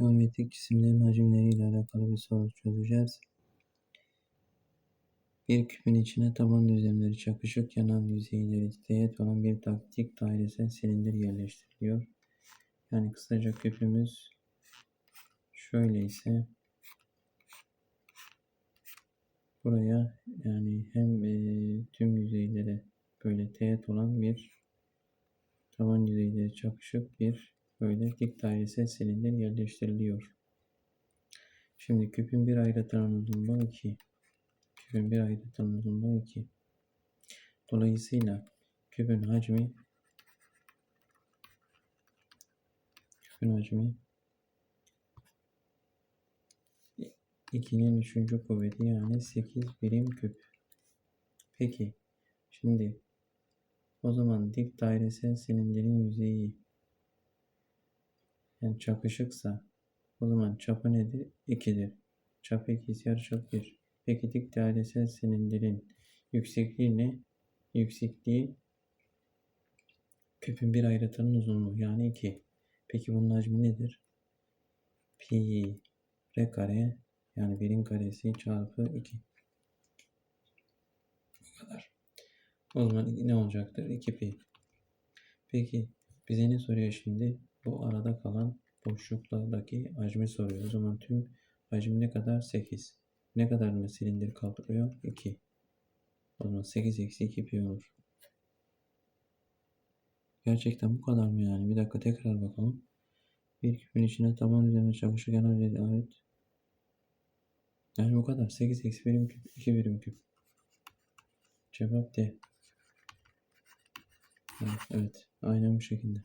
Geometrik cisimlerin hacimleriyle alakalı bir soru çözeceğiz. Bir küpün içine taban düzlemleri çakışık yanan yüzeyleri teğet olan bir taktik dairesel silindir yerleştiriliyor. Yani kısaca küpümüz şöyle ise buraya yani hem e, tüm yüzeylere böyle teğet olan bir taban yüzeyleri çakışık bir böyle dik dairesel silindir yerleştiriliyor. Şimdi küpün bir ayrıtının uzunluğu 2. Küpün bir ayrıtının uzunluğu 2. Dolayısıyla küpün hacmi küpün hacmi 2'nin 3. kuvveti yani 8 birim küp. Peki şimdi o zaman dik dairesel silindirin yüzeyi yani çakışıksa o zaman çapı nedir? 2'dir. Çap 2 ise yarıçap 1. Peki dik dairesel silindirin yüksekliği ne? Yüksekliği küpün bir ayrıtının uzunluğu yani 2. Peki bunun hacmi nedir? Pi r kare yani birin karesi çarpı 2. Bu kadar. O zaman ne olacaktır? 2 pi. Peki bize ne soruyor şimdi? Bu arada kalan boşluklardaki hacmi soruyor. O zaman tüm hacim ne kadar? 8. Ne kadar mı silindir kaplıyor? 2. O zaman 8 eksi 2 pi olur. Gerçekten bu kadar mı yani? Bir dakika tekrar bakalım. Bir küpün içine taban üzerine yanar üzerine ait. Yani bu kadar. 8 eksi birim küp. 2 birim küp. Cevap D. Evet, evet. Aynen bu şekilde.